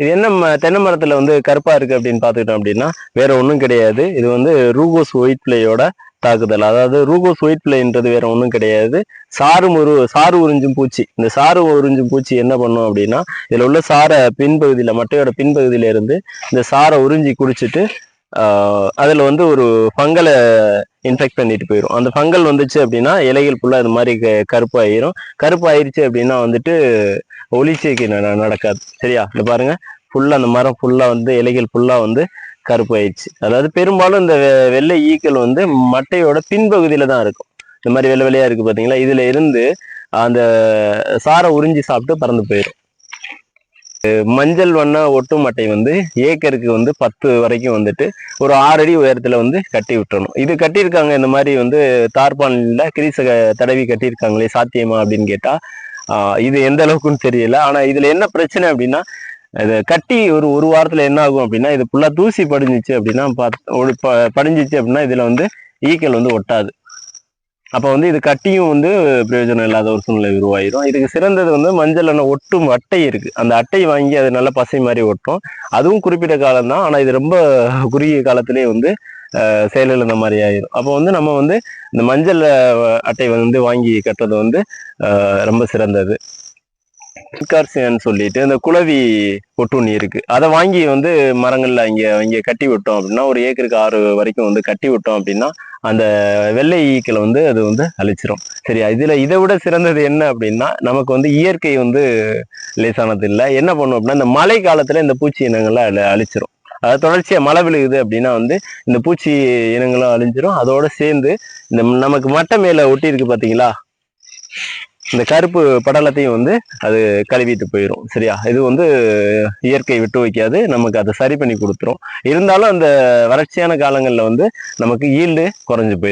இது என்ன ம- தென்னை மரத்துல வந்து கருப்பா இருக்கு அப்படின்னு பார்த்துக்கிட்டோம் அப்படின்னா வேற ஒன்றும் கிடையாது. இது வந்து ரூகோஸ் ஒயிட் பிளேயோட தாக்குதல். அதாவது ரூகோஸ் ஒயிட் பிளேன்றது வேற ஒன்றும் கிடையாது. சாறு முரு சாறு உறிஞ்சும் பூச்சி. இந்த சாறு உறிஞ்சும் பூச்சி என்ன பண்ணும் அப்படின்னா இதுல உள்ள சாரை பின்பகுதியில மட்டையோட பின்பகுதியில இருந்து இந்த சாரை உறிஞ்சி குடிச்சிட்டு அதில் வந்து ஒரு ஃபங்கலை இன்ஃபெக்ட் பண்ணிட்டு போயிடும் அந்த ஃபங்கல் வந்துச்சு அப்படின்னா இலைகள் ஃபுல்லாக இது மாதிரி க- கருப்பு ஆயிரும் கருப்பு ஆயிருச்சு அப்படின்னா வந்துட்டு ஒளிச்சேர்க்கை நடக்காது. சரியா? இந்த பாருங்க. ஃபுல்லா அந்த மரம் ஃபுல்லா வந்து இலைகள் ஃபுல்லா வந்து கருப்பு ஆயிடுச்சு. அதாவது பெரும்பாலும் இந்த வெ- வெள்ளை ஈக்கள் வந்து மட்டையோட பின்பகுதியில் தான் இருக்கும். இந்த மாதிரி வெள்ளை வெள்ளையா இருக்கு பார்த்தீங்களா இதுல இருந்து அந்த சாரை உறிஞ்சி சாப்பிட்டு பறந்து போயிடும். மஞ்சள் வண்ண ஒட்டு மட்டை வந்து ஏக்கருக்கு வந்து பத்து வரைக்கும் வந்துட்டு ஒரு ஆறு அடி உயரத்துல வந்து கட்டி விட்டுறணும். இது கட்டியிருக்காங்க இந்த மாதிரி வந்து தார்பானில் கிரீச தடவி கட்டியிருக்காங்களே சாத்தியமா அப்படின்னு கேட்டா இது எந்த அளவுக்குன்னு தெரியல. ஆனா இதுல என்ன பிரச்சனை அப்படின்னா இது கட்டி ஒரு ஒரு வாரத்துல என்ன ஆகும் அப்படின்னா இது ஃபுல்லா தூசி படிஞ்சிச்சு அப்படின்னா பாத்- ப- படிஞ்சிச்சு அப்படின்னா இதுல வந்து ஈக்கள் வந்து ஒட்டாது. அப்ப வந்து இது கட்டியும் வந்து பிரயோஜனம் இல்லாத ஒரு சூழ்நிலை உருவாயிரும். இதுக்கு சிறந்தது வந்து மஞ்சள் எண்ணெய் ஒட்டும் அட்டை இருக்கு. அந்த அட்டை வாங்கி அது நல்லா பசை மாதிரி ஒட்டும். அதுவும் குறிப்பிட்ட காலம் தான் ஆனா இது ரொம்ப குறுகிய காலத்திலேயே வந்து செயலிழந்த மாதிரி ஆயிரும். அப்போ வந்து நம்ம வந்து இந்த மஞ்சள் அட்டை வந்து வாங்கி கட்டுறது வந்து ரொம்ப சிறந்தது. கார்சியன் சொல்லிட்டு இந்த குளவி ஒட்டுண்ணி இருக்கு. அதை வாங்கி வந்து மரங்கள்ல இங்க இங்க கட்டி விட்டோம் அப்படின்னா ஒரு ஏக்கருக்கு ஆறு வரைக்கும் வந்து கட்டி விட்டோம் அப்படின்னா அந்த வெள்ளை ஈக்களை வந்து அது வந்து அழிச்சிரும். சரியா? இதுல இதை விட சிறந்தது என்ன அப்படின்னா நமக்கு வந்து இயற்கை வந்து லேசானது இல்லை. என்ன பண்ணும் அப்படின்னா இந்த மழை காலத்துல இந்த பூச்சி இனங்கள்லாம் அழிச்சிரும். அதாவது தொடர்ச்சியாக மழை விழுகுது அப்படின்னா வந்து இந்த பூச்சி இனங்களும் அழிஞ்சிரும். அதோட சேர்ந்து இந்த நமக்கு மட்டை மேல ஒட்டி இருக்கு பார்த்தீங்களா இந்த கருப்பு படலத்தையும் வந்து அது கழுவிட்டு போயிடும் சரியா? இது வந்து இயற்கை விட்டு வைக்காது. நமக்கு அதை சரி பண்ணி கொடுத்துரும். இருந்தாலும் அந்த வறட்சியான காலங்களில் வந்து நமக்கு ஈல்டு குறைஞ்சு போயிடும்